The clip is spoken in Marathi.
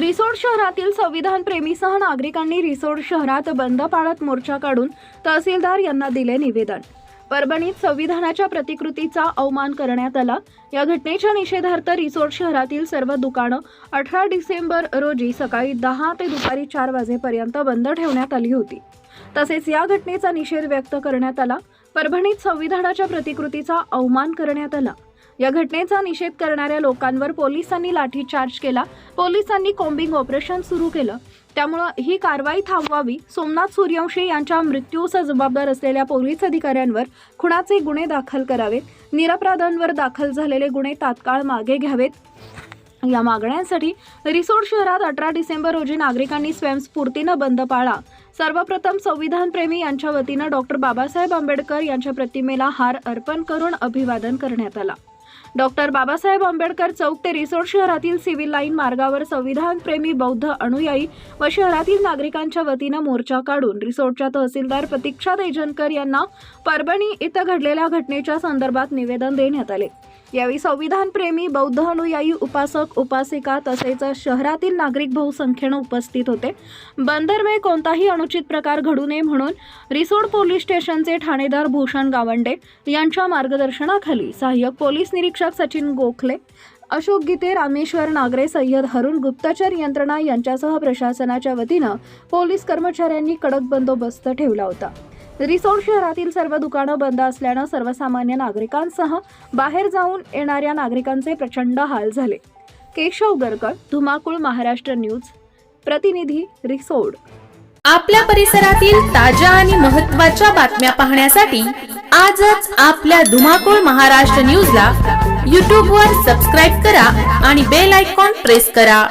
रिसोड शहरातील संविधान प्रेमीसह नागरिकांनी रिसोड शहरात बंद पाळत मोर्चा काढून तहसीलदार यांना दिले निवेदन. परभणीत संविधानाच्या प्रतिकृतीचा अवमान करण्यात आला. या घटनेच्या निषेधार्थ रिसोड शहरातील सर्व दुकानं अठरा डिसेंबर रोजी सकाळी दहा ते दुपारी चार वाजेपर्यंत बंद ठेवण्यात आली होती. तसेच या घटनेचा निषेध व्यक्त करण्यात आला. परभणीत संविधानाच्या प्रतिकृतीचा अवमान करण्यात आला. या घटनेचा निषेध करणाऱ्या लोकांवर पोलिसांनी लाठीचार्ज केला. पोलिसांनी कॉम्बिंग ऑपरेशन सुरू केलं. त्यामुळं ही कारवाई थांबवावी. सोमनाथ सूर्यवंशी यांच्या मृत्यूचा जबाबदार असलेल्या पोलीस अधिकाऱ्यांवर खुणाचे गुन्हे दाखल करावेत. निरपराधांवर दाखल झालेले गुन्हे तात्काळ मागे घ्यावेत. या मागण्यांसाठी रिसोड शहरात अठरा डिसेंबर रोजी नागरिकांनी स्वयंस्फूर्तीनं बंद पाळला सर्वप्रथम संविधानप्रेमी यांच्या वतीनं डॉक्टर बाबासाहेब आंबेडकर यांच्या प्रतिमेला हार अर्पण करून अभिवादन करण्यात आला. डॉक्टर बाबासाहेब आंबेडकर चौक ते रिसोड शहरातील सिव्हिल लाईन मार्गावर संविधानप्रेमी बौद्ध अनुयायी व शहरातील नागरिकांच्या वतीनं मोर्चा काढून रिसोडच्या तहसीलदार प्रतीक्षा तेजनकर यांना परभणी इथं घडलेल्या घटनेच्या संदर्भात निवेदन देण्यात आले. यावेळी संविधानप्रेमी बौद्ध अनुयायी उपासक उपासिका तसेच शहरातील नागरिक बहुसंख्येनं उपस्थित होते. बंदरमे कोणताही अनुचित प्रकार घडू नये म्हणून रिसोड पोलीस स्टेशनचे ठाणेदार भूषण गावंडे यांच्या मार्गदर्शनाखाली सहाय्यक पोलीस निरीक्षक सचिन गोखले अशोक गीते रामेश्वर नागरे सय्यद हरुण गुप्तचर यंत्रणा यांच्यासह प्रशासनाच्या वतीनं पोलीस कर्मचाऱ्यांनी कडक बंदोबस्त ठेवला होता. रिसोड शहरातील सर्व दुकानं बंद असल्यानं सर्वसामान्य नागरिकांसह बाहेर जाऊन येणाऱ्या नागरिकांचे प्रचंड हाल झाले. केशव गरकर धुमाकूळ महाराष्ट्र न्यूज प्रतिनिधी रिसोड. आपल्या परिसरातील ताज्या आणि महत्त्वाच्या बातम्या पाहण्यासाठी आजच आपल्या धुमाकूळ महाराष्ट्र न्यूजला यूट्यूबवर सबस्क्राईब करा आणि बेल आयकॉन प्रेस करा.